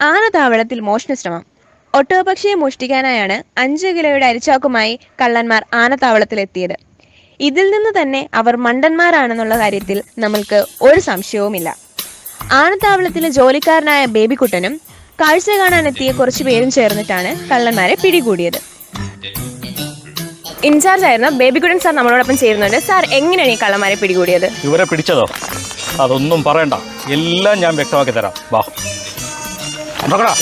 ആനത്താവളത്തിൽ മോഷണശ്രമം. ഒട്ടോപക്ഷിയെ മോഷ്ടിക്കാനായാണ് അഞ്ച് കിലോയുടെ അരിച്ചാക്കുമായി കള്ളന്മാർ ആനത്താവളത്തിലെത്തിയത്. ഇതിൽ നിന്ന് തന്നെ അവർ മണ്ടന്മാരാണെന്നുള്ള കാര്യത്തിൽ നമ്മൾക്ക് ഒരു സംശയവുമില്ല. ആനത്താവളത്തിലെ ജോലിക്കാരനായ ബേബിക്കുട്ടനും കാഴ്ച കാണാനെത്തിയ കുറച്ചു പേരും ചേർന്നിട്ടാണ് കള്ളന്മാരെ പിടികൂടിയത്. ഇൻചാർജ് ആയിരുന്ന ബേബിക്കുട്ടൻ സാർ നമ്മളോടൊപ്പം ചേരുന്നുണ്ട്. സാർ എങ്ങനെയാണ് ഈ കള്ളന്മാരെ പിടികൂടിയത്? ഇവരെ പിടിച്ചതോ? അതൊന്നും പറയണ്ട. എല്ലാം ഞാൻ വ്യക്തമാക്കി തരാം. വാ. നോക്കടാ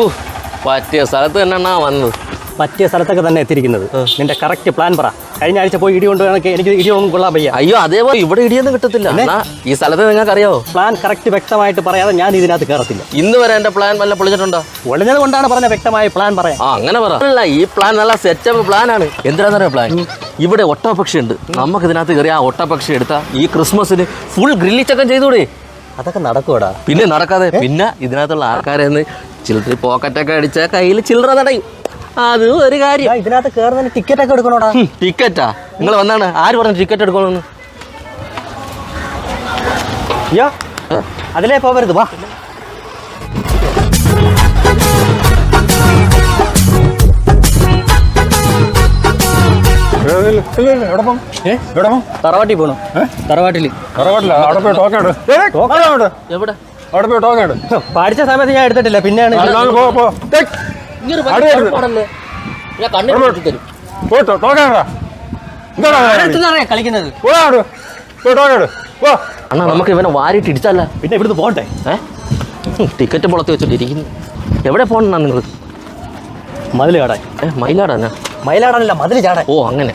ഓ പറ്റിയ സ്ഥലത്ത് തന്നെ വന്നത്. പറ്റിയ സ്ഥലത്തൊക്കെ തന്നെ എത്തിയിരിക്കുന്നത്. നിന്റെ കറക്റ്റ് പ്ലാൻ പറ. കഴിഞ്ഞ ആഴ്ച പോയി ഇടി കൊണ്ട് എനിക്ക് ഇടി ഒന്നും കൊള്ളാൻ പയ്യ അയ്യോ അതേപോലെ ഇവിടെ ഇടിയൊന്നും കിട്ടത്തില്ല. എന്നാ ഈ സ്ഥലത്ത് നിങ്ങൾക്ക് അറിയാവോ പ്ലാൻ കറക്റ്റ് വ്യക്തമായിട്ട് പറയാതെ ഞാൻ ഇതിനകത്ത് കയറത്തില്ല. ഇന്ന് വരെ എന്റെ പ്ലാൻ വല്ല പൊളിഞ്ഞിട്ടുണ്ടോ? ഒളിഞ്ഞത് കൊണ്ടാണ് പറഞ്ഞ വ്യക്തമായ പ്ലാൻ പറയാം ആ അങ്ങനെ പറ. അല്ല ഈ പ്ലാൻ നല്ല സെറ്റപ്പ് പ്ലാനാണ് എന്തിനാണെന്നറിയോ പ്ലാൻ ഇവിടെ ഒട്ടപക്ഷി ഉണ്ട്. നമുക്ക് ഇതിനകത്ത് കയറി ആ ഒട്ടപക്ഷി എടുത്ത ഈ ക്രിസ്മസിന് ഫുൾ ഗ്രില്ലിച്ചക്കം ചെയ്തൂടെ. അതൊക്കെ നടക്കൂടാ പിന്നെ നടക്കാതെ പിന്നെ ഇതിനകത്തുള്ള ആൾക്കാരെ ചിലർ ചില്ലറ പോക്കറ്റൊക്കെ അടിച്ച കയ്യിൽ ചില്ലറ തടയും അത് ഒരു കാര്യം. ഇതിനകത്ത് കയറുന്നതിന് ടിക്കറ്റ് ഒക്കെ എടുക്കണോടാ. ടിക്കറ്റാ നിങ്ങൾ വന്നാണ്. ആര് പറഞ്ഞു ടിക്കറ്റ് എടുക്കണമെന്ന് അയ്യോ അതിലേ പോവരുത് വാ. തറവാട്ടിൽ പോണു. ടോക്കൺ പഠിച്ച സമയത്ത് ഞാൻ എടുത്തിട്ടില്ല പിന്നെയാണ് അണ്ണാ നമുക്ക് ഇവനെ വാരിട്ട് ഇടിച്ചല്ല പിന്നെ ഇവിടുന്ന് പോട്ടെ ടിക്കറ്റ് പുളത്തി വെച്ചോണ്ടിരിക്കുന്നു. എവിടെ പോകണ നിങ്ങൾ മതിൽ ചാടാൻ ഏഹ് മയിലാടാനാ മയിലാടാനല്ല മതിൽ ചാടാൻ. ഓ അങ്ങനെ.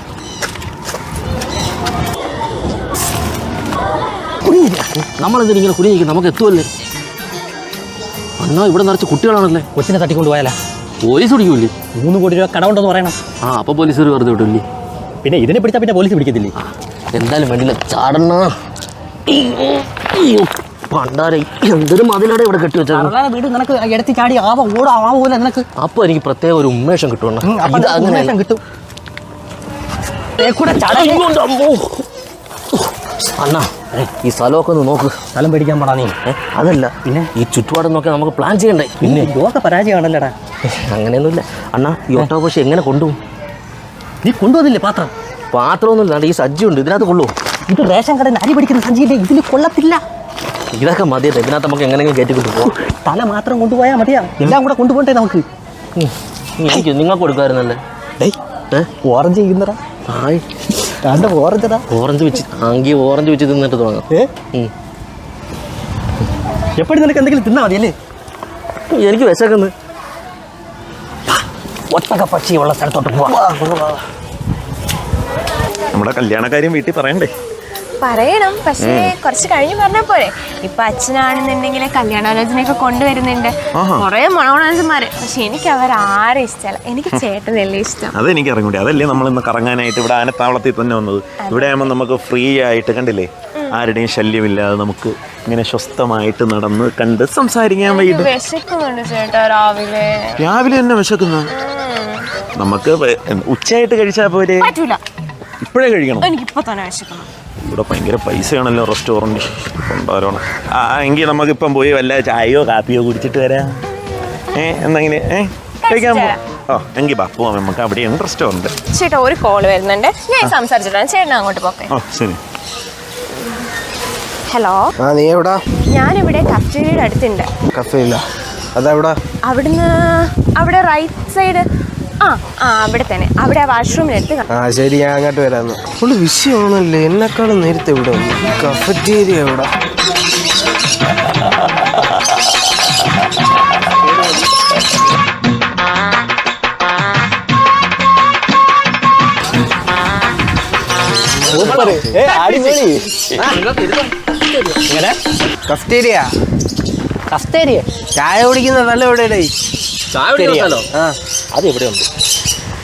നമ്മളെന്തിനാ ഇങ്ങനെ കുടിയിരിക്കും നമുക്ക് എത്തുമല്ലേ അന്നാ ഇവിടെ നിറച്ച് കുട്ടികളാണല്ലേ? കൊച്ചിനെ തട്ടിക്കൊണ്ട് പോയാലാ. പോലീസ് പിടിക്കൂലേ മൂന്ന് കോടി രൂപ കടമുണ്ടെന്ന് പറയണം. ആ അപ്പൊ പോലീസ് വെറുതെ വിട്ടില്ലേ പിന്നെ ഇതിനെ പിടിച്ചാൽ പിന്നെ പോലീസ് പിടിക്കത്തില്ലേ? എന്തായാലും വേണ്ടില്ല ചാടണ പണ്ടാരെ എന്തൊരു മതിലടെ ഇവിടെ കെട്ടി വെച്ചത് സർക്കാർ വീട് നിനക്ക് എടുത്ത് ചാടി ആവ ഓടാ ആവൂല നിനക്ക്. അപ്പൊ എനിക്ക് പ്രത്യേക ഒരു ഉന്മേഷം കിട്ടും ഉന്മേഷം കിട്ടും. കൂടെ അണ്ണാ ഈ സ്ഥലമൊക്കെ ഒന്ന് നോക്ക്. സ്ഥലം പേടിക്കാൻ പാടാ നീ. അതല്ല പിന്നെ? ഈ ചുറ്റുപാടും നോക്കി നമുക്ക് പ്ലാൻ ചെയ്യണ്ടേ? പിന്നെ? യോഗ പരാജയമാണല്ലേടാ. അങ്ങനെയൊന്നുമില്ല. അണ്ണാ ഈ ഓട്ടോ പക്ഷെ എങ്ങനെ കൊണ്ടുപോകും? നീ കൊണ്ടുവന്നില്ലേ പാത്രം? പാത്രമൊന്നുമില്ല. ഈ സജ്ജിയുണ്ട്. ഇതിനകത്ത് കൊള്ളൂ. ഇത് റേഷൻ കടയിൽ അരി പിടിക്കുന്ന സഞ്ചിയില്ലേ ഇതിൽ കൊള്ളത്തില്ല. ഇതൊക്കെ മതിയല്ലേ. ഇതിനകത്ത് നമുക്ക് എങ്ങനെയെങ്കിലും കയറ്റി കൊണ്ടുപോകും തല മാത്രം കൊണ്ടുപോയാൽ മതിയാ. എല്ലാം കൂടെ കൊണ്ടുപോകണ്ടേ നമുക്ക്. എനിക്ക് നിങ്ങൾക്ക് കൊടുക്കാമായിരുന്നല്ലേ ഓറഞ്ച് ചെയ്യുന്നടാ. ആയി. രണ്ട് ഓറഞ്ചടാ ഓറഞ്ച് വെച്ച് ആങ്കി ഓറഞ്ച് വെച്ച് തിന്നിട്ട് തുടങ്ങാം. ഏ. എപ്പോഴും നിനക്ക് എന്തെങ്കിലും തിന്നാ മതിയല്ലേ എനിക്ക് വിശക്കുന്നു. ഒട്ടക പക്ഷിയുള്ള സ്ഥലത്തോട്ട് പോവാ. നമ്മുടെ കല്യാണക്കാര്യം വീട്ടിൽ പറയണ്ടേ? പറയണം പക്ഷേ കുറച്ച് കഴിഞ്ഞ് പറഞ്ഞ പോരെ. ഇപ്പൊ അച്ഛനാണെന്നുണ്ടെങ്കിൽ കല്യാണാലോചന ഒക്കെ കൊണ്ടുവരുന്നുണ്ട് കുറെ മണോണാജന്മാര് പക്ഷെ എനിക്ക് അവർ ആരും ഇഷ്ടമല്ല. എനിക്ക് ചേട്ടനല്ലേ ഇഷ്ടം. അതെനിക്ക് അറിഞ്ഞൂടെ. അതല്ലേ നമ്മൾ ഇന്ന് കറങ്ങാനായിട്ട് ഇവിടെ ആനത്താവളത്തിൽ തന്നെ വന്നത്. ഇവിടെ ആകുമ്പോൾ നമുക്ക് ഫ്രീ ആയിട്ട് കണ്ടില്ലേ? ആരുടെയും ശല്യമില്ലാതെ നമുക്ക് ഇങ്ങനെ സ്വസ്ഥമായിട്ട് നടന്ന് കണ്ട് സംസാരിക്കാൻ വൈകിട്ട്. രാവിലെ. രാവിലെ തന്നെ വിശക്കുന്ന? നമുക്ക് ഉച്ചയായിട്ട് കഴിച്ചാൽ പോരെ? ഇപ്പോഴേ കഴിക്കണം? എനിക്ക് ഇപ്പൊ തന്നെ വിശക്കണം ഇവിടെ ഭയങ്കര പൈസയാണല്ലോ റെസ്റ്റോറന്റ്. കൊണ്ടുവരണം. ആ എങ്കിൽ നമുക്കിപ്പം പോയി വല്ല ചായയോ കാപ്പിയോ കുടിച്ചിട്ട് വരാം. ഏ എന്തെങ്കിലും ഏ കഴിക്കാൻ പോ ഓ എങ്കിൽ ബാ പോവാം നമുക്ക് അവിടെയാണ് റെസ്റ്റോറന്റ്. ചേട്ടാ ഒരു കോൾ വരുന്നുണ്ട്. ഞാൻ സംസാരിച്ചിട്ടാണ് ചേട്ടൻ അങ്ങോട്ട് പോക്കെ. ഓ ശരി. ഹലോ. ആ നീ എവിടാ? ഞാനിവിടെ കഫേയുടെ അടുത്തുണ്ട്. കഫയില്ല അതെവിടാ? അവിടുന്ന് അവിടെ റൈറ്റ് സൈഡ് ആ ആ അവിടെ തന്നെ. അവിടെ. ആ ശരി ഞാൻ അങ്ങോട്ട് വരാന്ന് ഫുള്ള് വിഷയമാണല്ലേ? എന്നെക്കാളും നേരത്തെ ഇവിടെ കഫറ്റേരിയ ഇവിടെ. കഫറ്റേരിയ. ചായ കുടിക്കുന്ന നല്ല എവിടെ ചായ കുടിക്കുന്നല്ലോ ആ. അത് എവിടെയുണ്ട്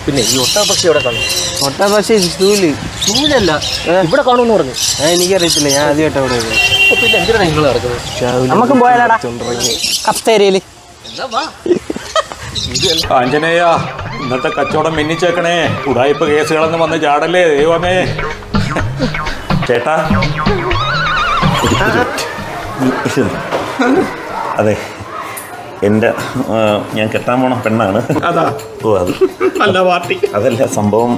പിന്നെ ഈ ഒട്ടാപക്ഷി എവിടെ കാണും? ഒട്ടാപക്ഷി ചൂലി. സ്റ്റൂൽ ചൂലല്ല ഇവിടെ കാണുമെന്ന് പറഞ്ഞു. എനിക്കറിയത്തില്ല. ഞാൻ ആദ്യമായിട്ട് അവിടെ പിന്നെ എന്തിനാണ് നിങ്ങൾ നടക്കുന്നത്? നമുക്കും പോയാലാടാ. കസ്തേരിയയിൽ ആഞ്ജനേയ ഇന്നത്തെ കച്ചവടം മിന്നിച്ചേക്കണേ ഉടായ്പ കേസുകളെന്ന് വന്ന് ചാടല്ലേ ദൈവമേ. ചേട്ടാ അതെ എന്റെ ആ, ഞാൻ കെട്ടാൻ പോണ പെണ്ണാണ്. അതാ. ഓ അത്. നല്ല പാർട്ടി. അതല്ല സംഭവം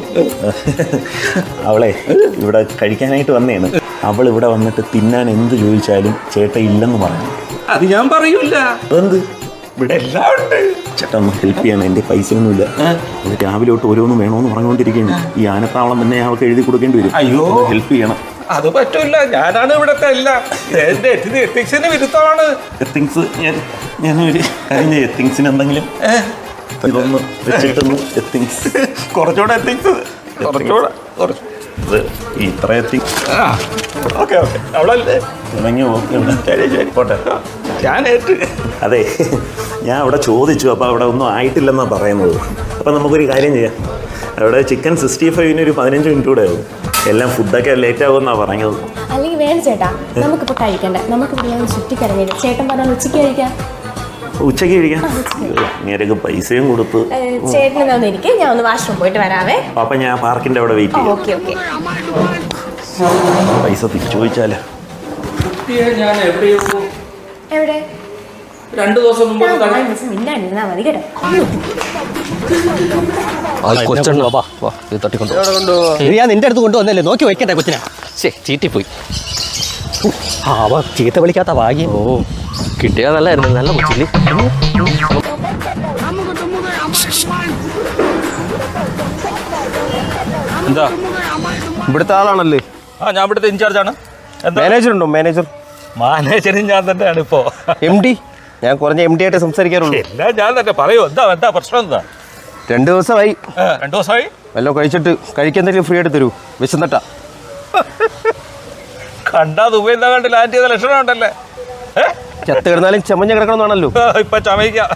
അവളെ ഇവിടെ കഴിക്കാനായിട്ട് വന്നേണ്. അവൾ ഇവിടെ വന്നിട്ട് തിന്നാൻ എന്ത് ചോദിച്ചാലും ചേട്ട ഇല്ലെന്ന് പറഞ്ഞു. അത് ഞാൻ പറയൂല. അതെന്ത് ഇവിടെ എല്ലാം ഉണ്ട്. ചേട്ടാ ഒന്ന് ഹെൽപ്പ് ചെയ്യണം എന്റെ പൈസ ഒന്നുമില്ല രാവിലെ തൊട്ട് ഓരോന്നും വേണമെന്ന് പറഞ്ഞുകൊണ്ടിരിക്കുകയാണ്. ഈ ആനത്താവളം തന്നെ അവൾക്ക് എഴുതി കൊടുക്കേണ്ടി വരും. അയ്യോ. ഹെൽപ്പ് ചെയ്യണം. അത് പറ്റൂല. ഞാനാണ് ഇവിടത്തെ എല്ലാം എന്റെ എത്തിക്സിന് വിരുദ്ധമാണ്. എത്തിങ്സ് ഞാൻ ചെയ്യാം. എത്തിങ്സിന് എന്തെങ്കിലും ഇതൊന്ന് വെച്ചിട്ടൊന്ന് എത്തിങ്സ് കുറച്ചുകൂടെ കുറച്ച് ഇത്ര എത്തിങ്സ് ഓക്കെ ഓക്കെ. അവളല്ലേ? ഓക്കെ ശരി ശരി. പോട്ടെ. ഞാൻ ഏറ്റ് അതെ ഞാൻ അവിടെ ചോദിച്ചു അപ്പോൾ അവിടെ ഒന്നും ആയിട്ടില്ലെന്നാണ് പറയുന്നത്. അപ്പോൾ നമുക്കൊരു കാര്യം ചെയ്യാം. അവിടെ ചിക്കൻ സിക്സ്റ്റി ഫൈവിന് ഒരു പതിനഞ്ച് മിനിറ്റ് കൂടെ ആവും. എല്ലാം ഫുഡൊക്കെ ലേറ്റ് ആകുമെന്നാണ് പറഞ്ഞത് അല്ലെങ്കിൽ വേണം ചേട്ടാ നമുക്കിപ്പോൾ കഴിക്കണ്ട. നമുക്ക് ഇവിടെ ചുറ്റിക്കറങ്ങിയിട്ട് ചേട്ടൻ പറഞ്ഞാൽ ഉച്ചയ്ക്ക് കഴിക്കാം? ഉച്ചയ്ക്ക് കഴിക്കാം. നേരൊക്കെ പൈസയും കൊടുത്ത്. എന്നാ ഞാൻ ഒന്ന് വാഷ്റൂം പോയിട്ട് വരാവേ. അപ്പം ഞാൻ പാർക്കിന്റെ അവിടെ വെയിറ്റ് ചെയ്യാം. Okay okay. പൈസ തിരിച്ചു ചോദിച്ചാലോ? ഞാൻ എവിടെയോ എവിടെ? രണ്ടു ദിവസം മുമ്പ് മിണ്ടാണ്ടിരുന്നാ മതി കേട്ടോ. കൊച്ചണ്ണ വാ വാ ഇത് തട്ടിക്കൊണ്ടു ഞാൻ നിന്റെ അടുത്ത് കൊണ്ടുവന്നല്ലേ നോക്കി വയ്ക്കട്ടെ കൊച്ചിനെ. ശേ ചീറ്റിപ്പോയി. ആ അവ ചീത്ത വിളിക്കാത്ത ഭാഗ്യം. ഓ കിട്ടിയാ നല്ലായിരുന്നു. നല്ല കൊച്ചില്ലേ. എന്താ? ഇവിടുത്തെ ആളാണല്ലേ? ആ ഞാൻ ഇവിടുത്തെ ഇൻചാർജ് ആണ് മാനേജർ ഉണ്ടോ? മാനേജർ മാനേജരും ഞാൻ തന്നെയാണ് ഇപ്പോ. എം ഡി ഞാൻ കുറഞ്ഞ എം ഡി ആയിട്ട് സംസാരിക്കാറുള്ളൂ. എല്ലാം ഞാൻ തന്നെ പറയൂ. എന്താ എന്താ പ്രശ്നം എന്താ? രണ്ട് ദിവസമായി. രണ്ട് ദിവസമായി? വല്ലതും കഴിച്ചിട്ട് കഴിക്കെന്തെങ്കിലും ഫ്രീ ആയിട്ട് തരൂ. വിശന്നിട്ടാ. കണ്ടാ ദുബൈ എന്താ കണ്ട് ലാൻഡ് ചെയ്ത ലക്ഷണം ഉണ്ടല്ലേ? ചത്ത് കിടന്നാലും ചമഞ്ഞ കിടക്കണമെന്നാണല്ലോ. ഇപ്പൊ ചമയിക്കാം.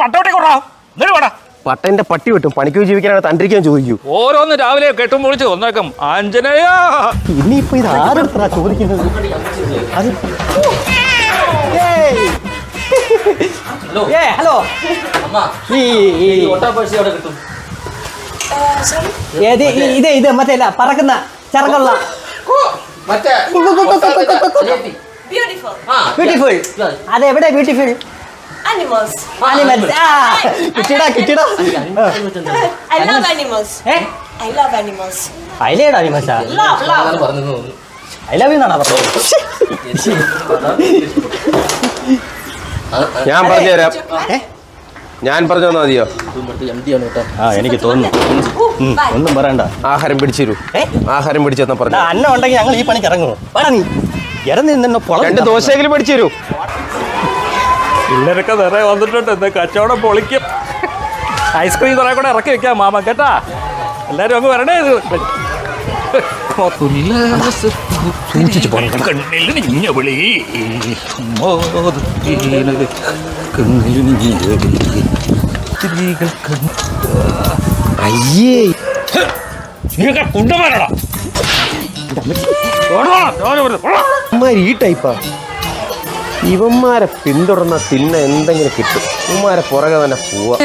വട്ടോട്ടെ കൊടാ എന്നിട്ട് വേടാ. പട്ടന്റെ പട്ടി വെട്ടും പണിക്ക് ജീവിക്കാനാണ് തണ്ടിരിക്കാൻ ചോദിക്കൂ. ഓരോന്ന് രാവിലെ കെട്ടും പൊളിച്ച് ഒന്നേക്കും ആഞ്ജനേയ! ഇനിയിപ്പോ ഇത് ആരെടുത്താ ചോദിക്കുന്നത്? അത് ഹലോ. ഏത് ഈ- ഇത് ഇത് മറ്റേ ഇല്ല, പറക്കുന്ന ചറങ്ങുള്ള ബ്യൂട്ടിഫുൾ അതെ എവിടെ ബ്യൂട്ടിഫുൾ Animals. Animals. Ah, കിട്ടിടാ കിട്ടിടാ I love animals. ഏ? I love animals. അതിലേടാ ആനിമൽസാ Love, love. I love you എന്നാണ് പറഞ്ഞത്? ഞാൻ പറഞ്ഞുതരാം. ഏ? ഞാൻ പറഞ്ഞു തന്നാ മതിയോ? ആ എനിക്ക് തോന്നുന്നു. ഉം, ഒന്നും പറയണ്ട. ആഹാരം പിടിച്ചിരു. തരൂ ഏ? ആഹാരം പിടിച്ചു പറഞ്ഞു. അന്നം ഉണ്ടെങ്കിൽ ഞങ്ങൾ ഈ പണിക്ക് ഇറങ്ങുമോ വേടാ നീ? ഇറങ്ങി നിന്നെ രണ്ട് ദോശയെങ്കിലും പിടിച്ചു തരൂ പിള്ളേരൊക്കെ നിറയെ വന്നിട്ടുണ്ട്. എന്താ കച്ചവടം പൊളിക്കും. ഐസ്ക്രീം കുറെ കൂടെ ഇറക്കി വെക്കാം മാമ കേട്ടാ? എല്ലാവരും അങ്ങ് വരണേ ഇത്. അയ്യേ. നീയൊക്കെ ഈ ടൈപ്പാ. ഇവന്മാരെ പിന്തുടർന്ന തിന്ന എന്തെങ്കിലും കിട്ടും. ഇവന്മാരെ പുറകെ തന്നെ പോവാ.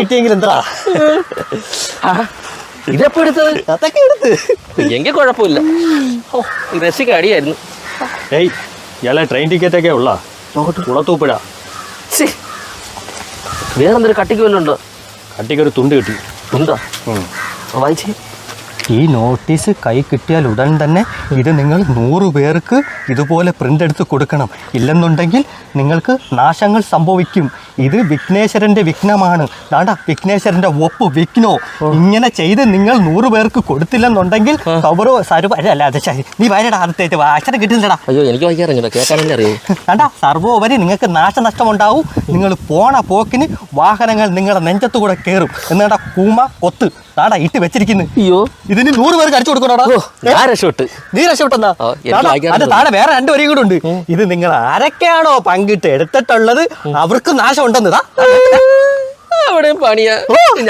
കിട്ടിയെങ്കിൽ എന്താ? ഇതെപ്പോ എടുത്തത്? അതൊക്കെ എടുത്ത്. എങ്കിൽ കുഴപ്പമില്ല. ഓ രസിക്ക് അടിയായിരുന്നു. ഏയ് ഇയാളെ ട്രെയിൻ ടിക്കറ്റ് ഒക്കെ ഉള്ള? കുളത്തൂപ്പിഴ. ഛി. വേറെന്തൊരു കട്ടിക്ക് വല്ലുണ്ടോ കട്ടിക്ക് ഒരു തുണ്ട് കിട്ടി. തുണ്ടോ വായിച്ചേ ഈ നോട്ടീസ് കൈ കിട്ടിയാൽ ഉടൻ തന്നെ ഇത് നിങ്ങൾ നൂറ് പേർക്ക് ഇതുപോലെ പ്രിന്റ് എടുത്ത് കൊടുക്കണം. ഇല്ലെന്നുണ്ടെങ്കിൽ നിങ്ങൾക്ക് നാശങ്ങൾ സംഭവിക്കും. ഇത് വിഘ്നേശ്വരന്റെ വിഘ്നമാണ്. ദാണ്ട വിഘ്നേശ്വരന്റെ ഒപ്പ് വിഘ്നോ. ഇങ്ങനെ ചെയ്ത് നിങ്ങൾ നൂറ് പേർക്ക് കൊടുത്തില്ലെന്നുണ്ടെങ്കിൽ കൗരവ സർവ അല്ല, അത് നീ വരടാ അടുത്തേക്ക് അച്ഛനെ കിട്ടില്ലടാ കിട്ടുന്നില്ലടാ. അയ്യോ എനിക്ക് വായിക്കാറില്ല കേൾക്കാനല്ലേ അറിയൂ. ദാണ്ട സർവോപരി നിങ്ങൾക്ക് നാശനഷ്ടമുണ്ടാവും. നിങ്ങൾ പോണ പോക്കിന് വാഹനങ്ങൾ നിങ്ങളുടെ നെഞ്ചത്തു കൂടെ കയറും എന്നിട്ടാ കൂമ കൊത്ത്. നാടാ ഇട്ട് വെച്ചിരിക്കുന്നു. അയ്യോ. ഇതിന് നൂറ് പേർക്ക് അടിച്ചു കൊടുക്കണോടാ? ഞാൻ രക്ഷപ്പെട്ട്. നീ രക്ഷപ്പെട്ടെന്നാ. അത് താഴെ വേറെ രണ്ടു വരെയും കൂടെ ഉണ്ട്. ഇത് നിങ്ങൾ ആരൊക്കെയാണോ പങ്കിട്ട് എടുത്തിട്ടുള്ളത്? അവർക്ക് നാശം ഉണ്ടെന്ന് അവിടെ അവിടെയും പണിയാ.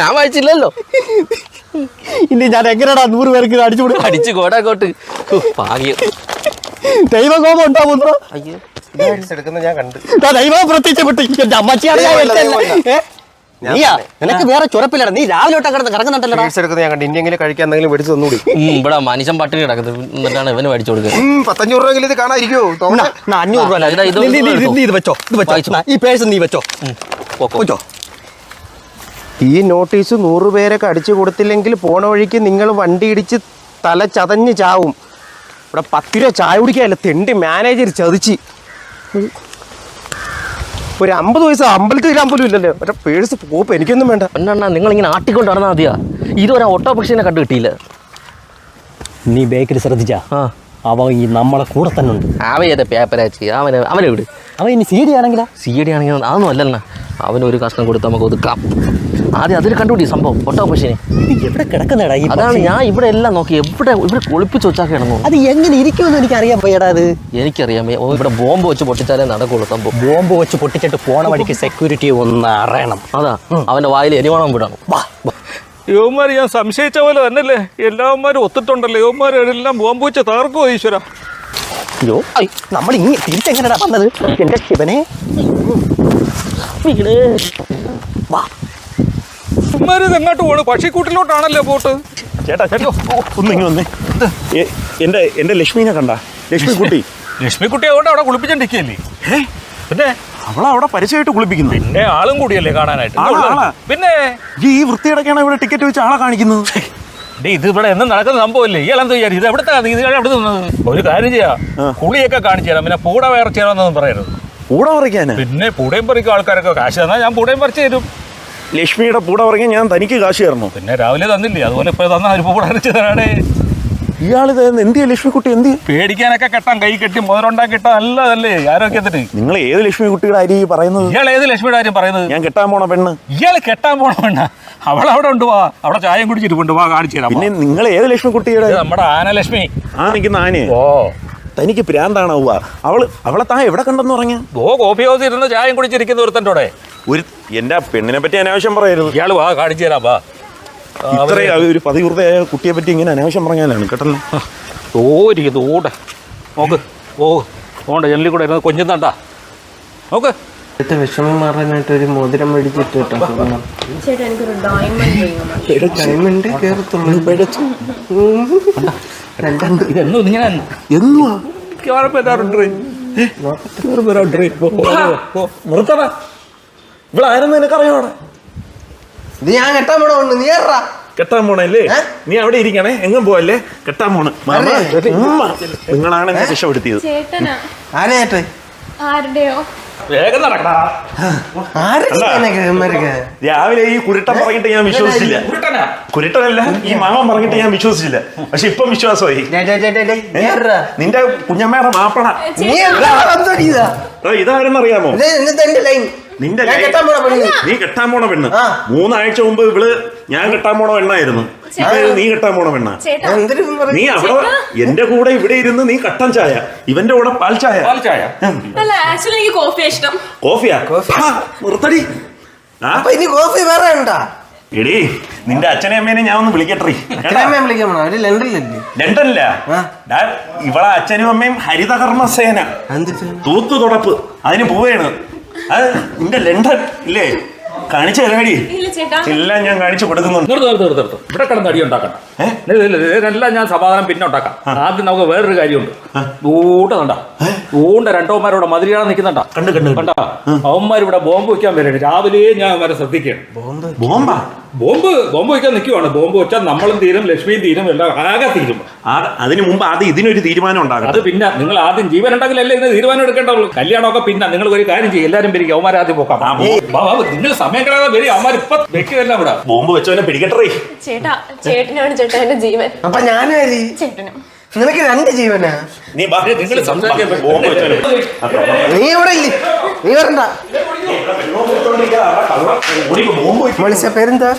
ഞാൻ വായിച്ചില്ലല്ലോ. ഇനി ഞാൻ എങ്ങനെയാടാ നൂറ് പേർക്ക് അടിച്ചു കൊടുക്കും? അടിച്ചു കോടാക്കോട്ട് ഭാഗ്യം. ദൈവകോപം ഉണ്ടാവുന്നു. അയ്യോ എടുക്കുന്ന ഞാൻ കണ്ടു. ദൈവം പ്രത്യക്ഷപ്പെട്ടു. വിട്ടു അമ്മച്ചിയാണ് ഞാൻ നീയാ? നിനക്ക് വേറെ ചുരപ്പില്ലടാ. നീ രാവിലെ തൊട്ട് കിടന്ന് ഞാൻ കണ്ട്. ഇനിയെങ്കിലും കഴിക്കാൻ എന്തെങ്കിലും മേടിച്ച് തന്നൂടി. ഉം, ഇവിടെ മനുഷ്യൻ പട്ടിണി കിടക്കുന്നത്. എന്നിട്ടാണ് ഇവന് മേടിച്ചു കൊടുക്കുന്നത്. പത്തഞ്ഞൂറ് ഇത് കാണാതിരിക്കോ അഞ്ഞൂറ് രൂപ ഇതാ, വെച്ചോ ഇത് വെച്ചോ. ഈ പേഴ്സ് നീ വെച്ചോ. വെച്ചോ. ഈ നോട്ടീസ് നൂറ് പേരൊക്കെ അടിച്ചു കൊടുത്തില്ലെങ്കിൽ പോണ വഴിക്ക് നിങ്ങൾ വണ്ടി ഇടിച്ച് തല ചതഞ്ഞ് ചാവും. ഇവിടെ പത്ത് രൂപ ചായ കുടിക്കാല്ല തെണ്ടി മാനേജർ ചതിച്ച്. ഒരു അമ്പത് വയസ്സ് അമ്പലത്തിൽ ഇടാൻ പോലും ഇല്ലല്ലോ. ഒരു പേഴ്സ് പോപ്പ് എനിക്കൊന്നും വേണ്ട. എന്നാ നിങ്ങൾ ഇങ്ങനെ ആട്ടിക്കൊണ്ട് നടന്നാൽ മതിയാ. ഇതുവരെ ഓട്ടോ പക്ഷീനെ കണ്ടു കിട്ടിയില്ല. നീ ബേക്കിൽ ശ്രദ്ധിച്ചാ? ആ. അവൻ ഈ നമ്മളെ കൂടെ തന്നെ ഉണ്ട്. അവ ഏതാ പേപ്പരാച്ചി അവനെ അവനെ വിട്. അവൻ ഇനി സി ഡി ആണെങ്കിലാ? സി ഡി ആണെങ്കിൽ അതൊന്നും അല്ലണ്ണ അവന് ഒരു കഷ്ണം കൊടുത്ത് നമുക്ക് ഒതുക്കാം. ആദ്യം അതിൽ കണ്ടുപിടി സംഭവം. ഒട്ടോ പക്ഷേ ഇത് എവിടെ കിടക്കുന്നടാ ഈ അതാണ് ഞാൻ ഇവിടെ എല്ലാം നോക്കി. എവിടെ ഇവിടെ കുളിപ്പിച്ച് വെച്ചാൽ കിടന്നു അത് എങ്ങനെ ഇരിക്കുമെന്ന് എനിക്ക് അറിയാൻ പോയടാ അത് എനിക്കറിയാം ഓ, ഇവിടെ ബോംബ് വെച്ച് പൊട്ടിച്ചാലേ നടക്കുള്ളൂ സംഭവം. ബോംബ് വെച്ച് പൊട്ടിച്ചിട്ട് പോണ വഴിക്ക് സെക്യൂരിറ്റി ഒന്ന് അറിയണം. അതാ. അവന്റെ വായിൽ എരിവണം വിടണം വാ വാ. ഞാൻ സംശയിച്ച പോലെ തന്നെയല്ലേ? എല്ലാവന്മാരും ഒത്തിട്ടുണ്ടല്ലോ. യോമാരെല്ലാം ബോംബ് വെച്ച് തകർക്കുമോ ഈശ്വര? അയ്യോ നമ്മൾ ഇനി തിരിച്ചെങ്ങനെയാ വന്നത്? എന്റെ ശിവനെ. വാ. ഇവന്മാർ എങ്ങോട്ട് പോണു? പക്ഷിക്കൂട്ടിലോട്ടാണല്ലോ പോട്ട് ചേട്ടാ ചേട്ടാ ഒന്നിങ്ങി വന്നേ. എന്റെ എന്റെ ലക്ഷ്മിനെ കണ്ട? ലക്ഷ്മി കുട്ടി ലക്ഷ്മിക്കുട്ടി അതുകൊണ്ട് അവിടെ കുളിപ്പിച്ചോണ്ടിരിക്കുകയല്ലേ പിന്നെ? അവളെ അവിടെ പരസ്യമായിട്ട് കുളിപ്പിക്കുന്നു. പിന്നെ ആളും കൂടിയല്ലേ കാണാനായിട്ട്. പിന്നെ? ഈ വൃത്തിയടക്കാണ് ഇവിടെ ടിക്കറ്റ് വെച്ച് ആളെ കാണിക്കുന്നത്? ഇത് ഇവിടെ എന്നും നടക്കുന്ന സംഭവമല്ലേ? ഇയാളെന്ത് വിചാരിച്ചു ഇത് എവിടുത്തെ ഇത് എവിടെ നിന്നത് ഒരു കാര്യം ചെയ്യാം. കുളിയൊക്കെ കാണിച്ചു തരാം. പിന്നെ പൂട വേറെ ചെയ്യണമെന്നൊന്നും പറയരുത്. പൂട പറിക്കാനാ? പിന്നെ പൂടയും പറിക്കും ആൾക്കാരൊക്കെ. കാശ് തന്നാ ഞാൻ പൂടയും പറിച്ചു തരും. ലക്ഷ്മിയുടെ പൂട പറിക്കാൻ ഞാൻ തനിക്ക് കാശ് തരണം? പിന്നെ രാവിലെ തന്നില്ലേ? അതുപോലെ ഇപ്പൊ തന്നാൽ ഒരു പൂട അരച്ച് തരാടേ. ഇയാളിത് എന്തിയാ ലക്ഷ്മിക്കുട്ടി? എന്തി പേടിക്കാനൊക്കെ കെട്ടാൻ കൈ കെട്ടി മുതലുണ്ടാക്കി കെട്ടാൻ നല്ലതല്ലേ ആരോഗ്യത്തിന്? നിങ്ങൾ ഏത് ലക്ഷ്മി കുട്ടിയുടെ അരി പറയുന്നത്? ഇയാൾ ഏത് ലക്ഷ്മിയുടെ കാര്യം പറയുന്നത്? ഞാൻ കെട്ടാൻ പോണ പെണ്ണ്. ഇയാൾ കെട്ടാൻ പോണ പെണ്ണ. അവൾ അവിടെ ഉണ്ട് വാ. അവിടെ ചായം കുടിച്ചിട്ട് വാ കാണിച്ചു തരാം പിന്നെ നിങ്ങൾ ഏത് ലക്ഷ്മി കുട്ടിയുടെ ആന നമ്മുടെ ആനലക്ഷ്മി ആ നിൽക്കുന്ന ആനയെ. ഓ. തനിക്ക് പ്രാന്താണ് ഉവ്വ അവൾ അവളെ താൻ എവിടെ കണ്ടെന്ന് പറഞ്ഞ? ഓ കോഫി ഹൗസിൽ ഇരുന്ന് ചായം കുടിച്ചിരിക്കുന്ന ഒരുത്തന്റെ ഒരു എന്റെ പെണ്ണിനെ പറ്റി അനാവശ്യം പറയരുത്. ഇയാൾ വാ കാണിച്ചു തരാം വാ. ഇത്രയും ഒരു പതിവൃതയായ കുട്ടിയെ പറ്റി ഇങ്ങനെ അനാവശ്യം പറഞ്ഞാലാണ് കേട്ടല്ലോ. ഇരിക്കുന്നു ഓടെ. നോക്ക് ഓ ഓണ്ട ജനലിൽ കൂടെ ഇരുന്ന് കൊഞ്ചുന്നണ്ടാ നോക്ക്. അടുത്ത വിഷമം മാറാനായിട്ട് ഒരു മോതിരം മേടിച്ചിട്ട് കേട്ടോ ചേട്ടാ എനിക്കൊരു ഡയമണ്ട് ഡയമണ്ട് കേറത്തുള്ളൂ ഇതെന്നും ഇങ്ങനെ എന്തുവാ നിർത്തടാ. ഇവിടെ ആരെന്ന് നിനക്കറിയോടെ ഇത് ഞാൻ കെട്ടാൻ പോണ നീ ഏറാ കെട്ടാൻ പോണല്ലേ? നീ അവിടെ ഇരിക്കണേ. എങ്ങും പോവല്ലേ? കെട്ടാൻ പോണ്. നിങ്ങളാണ് എന്നെ രക്ഷപ്പെടുത്തിയത് ആരുടെയോ? വേഗം നടക്കടാ. ആരൊക്കെ രാവിലെ ഈ കുരുട്ടൻ പറഞ്ഞിട്ട് ഞാൻ വിശ്വസിച്ചില്ല. കുരുട്ടനല്ല ഈ മാമൻ പറഞ്ഞിട്ട് ഞാൻ വിശ്വസിച്ചില്ല. പക്ഷെ ഇപ്പം വിശ്വാസമായി. നിന്റെ കുഞ്ഞമ്മയുടെ മാപ്പണ ഇതാരെന്നറിയാമോ? ലൈൻ നിന്റെ കെട്ടാൻ പോണ നീ കെട്ടാൻ പോണ പെണ്ണ്. മൂന്നാഴ്ച മുമ്പ് ഇവൾ ഞാൻ കെട്ടാൻ പോണ പെണ്ണായിരുന്നു. നീ കെട്ടാൻ പോണ പെണ്ണ. നീ അവിടെ എന്റെ കൂടെ ഇവിടെ ഇരുന്ന് നീ കട്ടൻ ചായ ഇവന്റെ കൂടെ പാൽ ചായ. പാൽ ചായ. അല്ല ആക്ച്വലി എനിക്ക് കോഫി ഇഷ്ടം. കോഫിയാ? ആ, നിർത്തടി. ഇനി കോഫി വേറെ ഉണ്ടാ? എടി നിന്റെ അച്ഛനെ അമ്മേനെ ഞാൻ ഒന്ന് വിളിക്കട്ടെ ലണ്ടനില്ല ഡാ, ഇവളെ അച്ഛനും അമ്മയും ഹരിതകർമ്മ സേന? തൂത്തു തുടപ്പ് അതിന് പോവുകയാണ് അത് നിന്റെ ലണ്ടൻ ഇല്ലേ? കാണിച്ചു തരാടി ഇല്ല ചേട്ടാ. എല്ലാം ഞാൻ കാണിച്ചു കൊടുക്കുന്നുണ്ട്. നിർത്ത് നിർത്ത് നിർത്ത് നിർത്ത്. ഇവിടെ കിടന്ന് അടി ഉണ്ടാക്കണം ഇല്ല, ഇല്ല, ഇല്ല, ഇതെല്ലാം ഞാൻ സമാധാനം പിന്നെ ഉണ്ടാക്കാം. ആദ്യം നമുക്ക് വേറൊരു കാര്യമുണ്ട്. ദൂണ്ട ഊണ്ട ദൂണ്ട രണ്ടോമാരോടെ മതിരിയാണ് നിൽക്കുന്നുണ്ടാ. കണ്ടു കണ്ടു കണ്ടാ. അവന്മാരിവിടെ ബോംബ് വെക്കാൻ വരണ്ട്. രാവിലെ ഞാൻ അവരെ ശ്രദ്ധിക്കണം ബോംബാ ബോംബ്? ബോംബ് ബോംബ് വയ്ക്കാൻ നിൽക്കുവാണ് ബോംബ് വെച്ചാൽ നമ്മളും തീരും ലക്ഷ്മിയും തീരും എല്ലാം ആകെ തീരും. ആ- അതിനു മുമ്പ് ആദ്യം ഇതിനൊരു തീരുമാനം ഉണ്ടാകും അത് പിന്നെ നിങ്ങൾ ആദ്യം ജീവൻ ഉണ്ടെങ്കിലല്ലേ ഇതിന് തീരുമാനം എടുക്കേണ്ടുള്ളൂ കല്യാണമൊക്കെ പിന്നെ നിങ്ങൾ ഒരു കാര്യം ചെയ്യും എല്ലാവരും പിരിക്കും അവന്മാർ ആദ്യം പോക്കാം. നിങ്ങൾ സമയം കളയാതെ വരും അവന്മാർ ഇപ്പൊ വെക്കുകയല്ല ഇവിടെ. ബോംബ് വെച്ചവനെ പിടിക്കട്ടെ. ചേട്ടാ ചേട്ടനാണ് ചേട്ടാ എന്റെ ജീവൻ. അപ്പൊ ഞാനാരി ചേട്ടനും. നിനക്ക് രണ്ട് ജീവനാ? നീ ബാ. നിങ്ങൾ സംസാരിക്കാൻ ബോംബ് വെച്ചവനെ. നീ ഇവിടെ ഇല്ലേ? നീ വരണ്ട. മനുഷ്യ പേരെന്താ?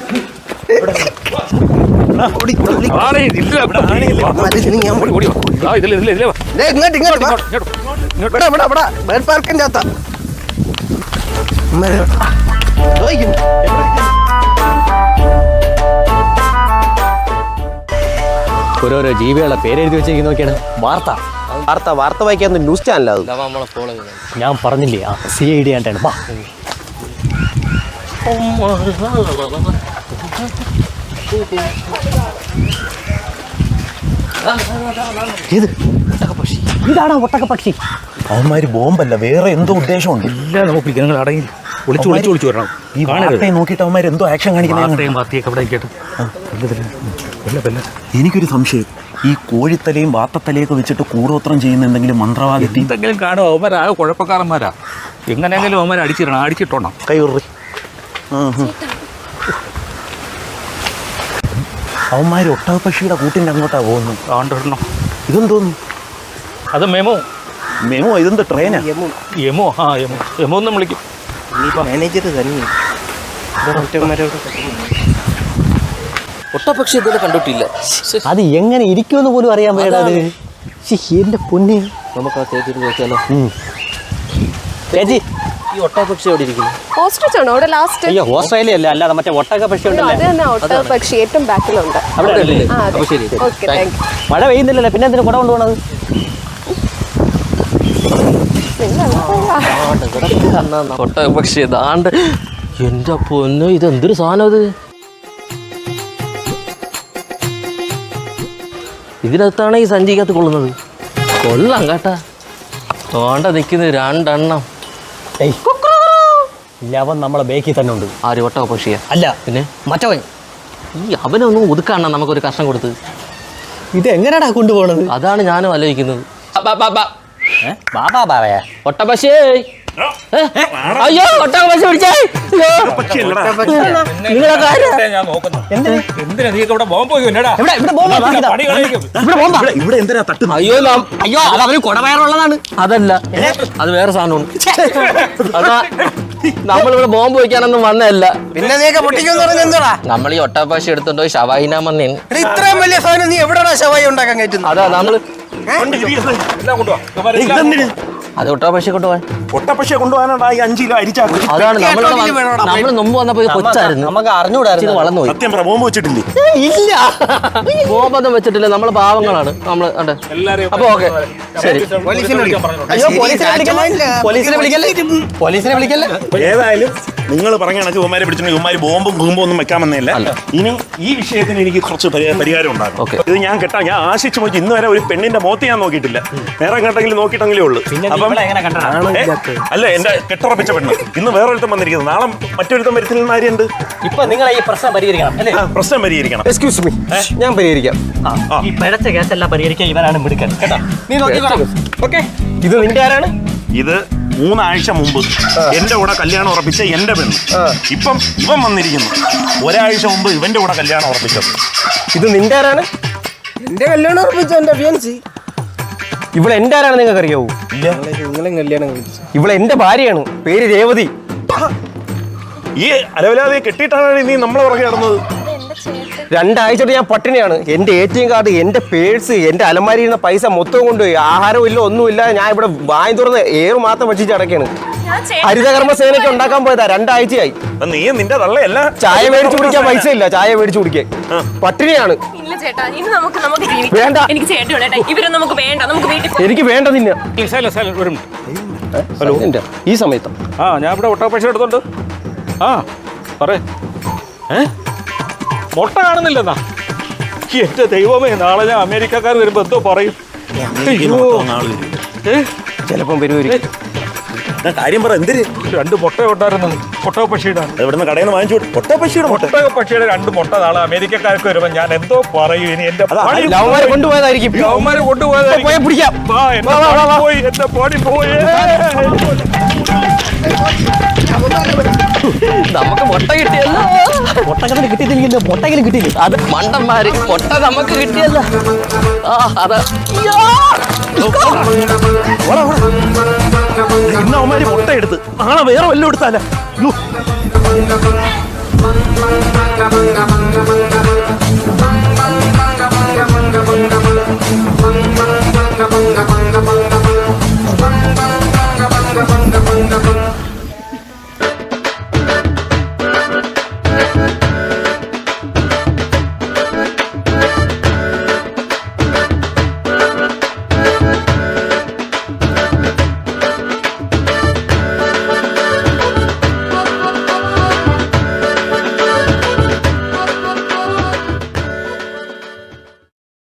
ഇങ്ങോട്ട് ഇങ്ങോട്ട്. ഇവിടെ ഇവിടെ പാർക്കിന്റെ അകത്താ ഓരോരോ ജീവികളെ പേരെഴുതി വെച്ചേക്ക് നോക്കിയാണ്. വാർത്ത. വാർത്ത വാർത്ത വായിക്കാൻ ന്യൂസ് ചാനലാണ് അത്. ഇതാ നമ്മളെ ഫോളോ ഞാൻ പറഞ്ഞില്ലേ ആ സി ഐ ഡി ആയിട്ടാണ് വാ ഇത് ഇതാണോ ഒട്ടക പക്ഷി അവന്മാര് ബോംബല്ല വേറെ എന്തോ ഉദ്ദേശമുണ്ട്. ഇല്ല നമുക്ക് പിടിക്കാം നിങ്ങൾ അടങ്ങി ഒളിച്ചു ഒളിച്ചു ഒളിച്ചു വരണം. ഈ വാർത്തയെ നോക്കിയിട്ട് അവന്മാർ എന്തോ ആക്ഷൻ കാണിക്കുന്നത് വാർത്തയും വാർത്തയൊക്കെ അവിടെ കേട്ട്. എനിക്കൊരു സംശയം. ഈ കോഴിത്തലയും വാത്തത്തലയൊക്കെ വെച്ചിട്ട് കൂടോത്രം ചെയ്യുന്ന എന്തെങ്കിലും മന്ത്രവാദി എന്തെങ്കിലും കാണുമോ അവന്മാരാ കുഴപ്പക്കാരന്മാരാ. എങ്ങനെയെങ്കിലും അവന്മാരെ അടിച്ചിടണം. അടിച്ചിട്ടോണം. കൈ ഉറി അവന്മാർ ഒട്ടകപ്പക്ഷിയുടെ കൂട്ടിന്റെ അങ്ങോട്ടാ പോകുന്നു ആണ്ടിടണം ഇതെന്തോന്നു? അത് മെമോ. മെമോ ഇതെന്ത് ട്രെയിനാ യമോ. ആ യമോ. യമോ എന്നും വിളിക്കും. മാനേജർ തന്നെ. ഒട്ടപക്ഷി ഇതുവരെ കണ്ടിട്ടില്ല. അത് എങ്ങനെ ഇരിക്കുമെന്ന് പോലും അറിയാൻ പറ്റാതെ എന്റെ പൊന്നെ. നമുക്ക് ആ തേജി നോക്കിയാലോ ചേച്ചി ഈ ഒട്ടപക്ഷി എവിടെ ഇരിക്കുന്നു? ഓസ്ട്രിച്ച് ആണോ? അവിടെ ലാസ്റ്റ് അയ്യോ ഓസ്ട്രേലിയ അല്ല? അല്ലാതെ മറ്റേ അത് തന്നെ ഒട്ടകപക്ഷി ഏറ്റവും ബാക്കിലുണ്ട്. അവിടെ അല്ലേ? ആ അതെ. അപ്പൊ ശരി മഴ പെയ്യുന്നില്ലല്ലോ? പിന്നെ എന്തിനു കുട കൊണ്ടുപോകണത് ഒട്ടപക്ഷി ഇതാണ്ട് എന്റെ പൊന്നു ഇത് എന്തൊരു സാധനം ഇത് ഇതിനകത്താണ് ഈ സഞ്ചിക്കകത്ത് കൊള്ളുന്നത്? കൊള്ളാം കേട്ടാ. തോണ്ട നിൽക്കുന്നത് രണ്ടെണ്ണം. അവൻ നമ്മളെ ബേക്കിൽ തന്നെ ഉണ്ട്. ആര്? ഒട്ടക പക്ഷിയാ അല്ല പിന്നെ? മറ്റവൻ. ഈ അവനൊന്നും ഒതുക്കാണ നമുക്കൊരു കഷ്ണം കൊടുത്ത്. ഇത് എങ്ങനെയാടാ കൊണ്ടുപോകണത് അതാണ് ഞാനും ആലോചിക്കുന്നത്. ബാബാ ബാബയാ ഒട്ടപക്ഷി അയ്യോ ഒട്ടകപക്ഷി പിടിച്ചേ. അയ്യോ. അയ്യോ നാം അയ്യോ അത് അവർ കുടവയറുള്ളതാണ്. അതല്ല. അത് വേറെ സാധനമാണ്. അതാ നമ്മളിവിടെ ബോംബ് വയ്ക്കാനൊന്നും വന്നതല്ല. പിന്നെ നീയൊക്കെ പൊട്ടിക്കുമെന്ന് പറഞ്ഞ എന്താടാ നമ്മൾ ഈ ഒട്ടപ്പാശി എടുത്തോണ്ട് പോയി മന്നീൻ ഇത്രയും വലിയ സാധനം നീ എവിടെയാണ് ശവായി ഉണ്ടാക്കാൻ കയറ്റുന്നത്? അതാ നമ്മൾ അത് ഒട്ടപ്പാശി കൊണ്ടുപോകാൻ. ഒട്ടപ്പക്ഷിയെ കൊണ്ടുപോകാനാണ് ഈ അഞ്ച് കിലോ അരിച്ചാക്ക് അതാണ് നമ്മൾ നമ്മൾ മുമ്പ് വന്നപ്പോ ഇത് കൊച്ചായിരുന്നു. നമുക്ക് അറിഞ്ഞുകൂടായിരുന്നു അറിഞ്ഞൂടായിരുന്നു വളർന്നു പോയി. സത്യം ബോംബ് വെച്ചിട്ടില്ലേ? ഇല്ല. ബോംബൊന്നും വെച്ചിട്ടില്ല. നമ്മൾ പാവങ്ങളാണ്. നമ്മൾ അതെ. അപ്പൊ ഓക്കെ. ശരി. അയ്യോ പോലീസിനെ വിളിക്കല്ലേ? പോലീസിനെ വിളിക്കല്ലേ? പോലീസിനെ വിളിക്കല്ലേ? ഏതായാലും നിങ്ങൾ പറഞ്ഞ കണക്ക് ഇവന്മാരെ പിടിച്ചിട്ട് ഇവന്മാര് ബോംബും കുമ്പും ഒന്നും അല്ല. ഇനി ഈ വിഷയത്തിന് എനിക്ക് കുറച്ച് പരിഹാരം ഉണ്ടാകും. ഇത് ഞാൻ കേട്ടാ ഞാൻ ആശിച്ചു പോയി. ഇന്ന് വരെ ഒരു പെണ്ണിന്റെ മോത്ത് ഞാൻ നോക്കിയിട്ടില്ല. വേറെ കേട്ടെങ്കിലും നോക്കിയിട്ടെങ്കിലേ ഉള്ളൂ. അപ്പം? അല്ല എന്റെ കെട്ടുറപ്പിച്ച പെണ്ണ്. ഇന്ന് വേറൊരുത്തം വന്നിരിക്കുന്നത് നാളെ മറ്റൊരുത്തം വരുത്തില്ലെന്ന് കാര്യമുണ്ട് ഇപ്പൊ നിങ്ങൾ ഈ പ്രശ്നം പരിഹരിക്കണം അല്ലേ? ആ, പ്രശ്നം പരിഹരിക്കണം. എക്സ്ക്യൂസ് മീ ഞാൻ പരിഹരിക്കാം. ആ, ഈ പിഴച്ച കേസെല്ലാം പരിഹരിക്കാൻ ഇവനാണ് മിടുക്കൻ കേട്ടോ? നീ നോക്കിക്കോളാം ഓക്കെ. ഇത് നിന്റെ ആരാണ്? ഇത് മൂന്നാഴ്ച മുമ്പ് എന്റെ കൂടെ കല്യാണം ഉറപ്പിച്ച എന്റെ പെണ്ണ്. ഇപ്പം ഇവൻ വന്നിരിക്കുന്നു. ഒരാഴ്ച മുമ്പ് ഇവന്റെ കൂടെ കല്യാണം ഉറപ്പിച്ചത്. ഇത് നിന്റെ ആരാണ്? എന്റെ കല്യാണം ഉറപ്പിച്ച എന്റെ ഫിയൻസി ഇവിടെ എന്റെ ആരാണ് നിങ്ങൾക്ക് അറിയാവൂ നിങ്ങളെ കല്യാണം കഴിച്ചു. ഇവിടെ എന്റെ ഭാര്യയാണ്. പേര് രേവതി. ഈ അലവലാതെ കെട്ടിയിട്ടാണ് നീ നമ്മളെ പുറകെ നടന്നത്. രണ്ടാഴ്ചയായിട്ട് ഞാൻ പട്ടിണിയാണ്. എന്റെ എ ടി എം കാർഡ് എന്റെ പേഴ്സ് എന്റെ അലമാരിയിൽ നിന്ന് പൈസ മൊത്തം കൊണ്ടുപോയി. ആഹാരം ഇല്ല ഒന്നുമില്ല. ഞാൻ ഇവിടെ വായി തുറന്ന് ഏറ് മാത്രം വെച്ചിട്ട് ചേ- ഹരിതകർമ്മ സേനയ്ക്ക് ഉണ്ടാക്കാൻ പോയതാ രണ്ടാഴ്ചയായി. നീ നിന്റെ തള്ളയല്ല? ചായ മേടിച്ചു കുടിക്കാൻ പൈസ ഇല്ല ചായ മേടിച്ചു കുടിക്കാൻ. പട്ടിണിയാണ്. വേണ്ട. എനിക്ക് ചേട്ടൻ ഇവരൊന്നും നമുക്ക് വേണ്ട. നമുക്ക് വീട്ടിൽ. എനിക്ക് വേണ്ട നിന്നെ. ഹലോ? ഈ സമയത്ത്? ആ ഞാൻ ഇവിടെ ഒട്ടപക്ഷി എടുത്തോണ്ട്. ആ പറ മുട്ട കാണുന്നില്ലെന്നാ? എന്റെ ദൈവമേ നാളെ ഞാൻ അമേരിക്കക്കാർ വരുമ്പോ എന്തോ പറയും? ചിലപ്പം വരുമായിരിക്കും ഞാൻ കാര്യം പറ എന്തിര് രണ്ട് മുട്ട കൊട്ടായിരുന്നു മുട്ട പക്ഷിയുടെ ഇവിടുന്ന് കടയിൽ നിന്ന് വാങ്ങിച്ചു ഒട്ടപ്പക്ഷിയുടെ മുട്ട പക്ഷിയുടെ രണ്ട് മുട്ട നാളെ അമേരിക്കക്കാർക്ക് വരുമ്പോ ഞാൻ എന്തോ പറയും. ഇനി എന്റെ ലവ്മാരെ കൊണ്ടുപോയതായിരിക്കും. ലവ്മാരെ കൊണ്ടുപോയതായിരിക്കും. പിടിക്കാം. വാ, പോയി എന്റെ പണി പോയി. നമുക്ക് മുട്ട കിട്ടിയല്ലോ. ഒട്ടകത്തിന് കിട്ടിയിട്ടില്ല ഒട്ടകത്തിന് കിട്ടിയില്ല? അത് മണ്ടന്മാര് മുട്ട നമുക്ക് കിട്ടിയല്ല. ആ അതാ. ഇന്ന് അവന്മാര് മുട്ട എടുത്ത് നാളെ വേറെ വല്ലതും എടുത്താല Bang, bang, bang, bang, bang, bang, bang, bang, bang, bang, bang, bang, bang,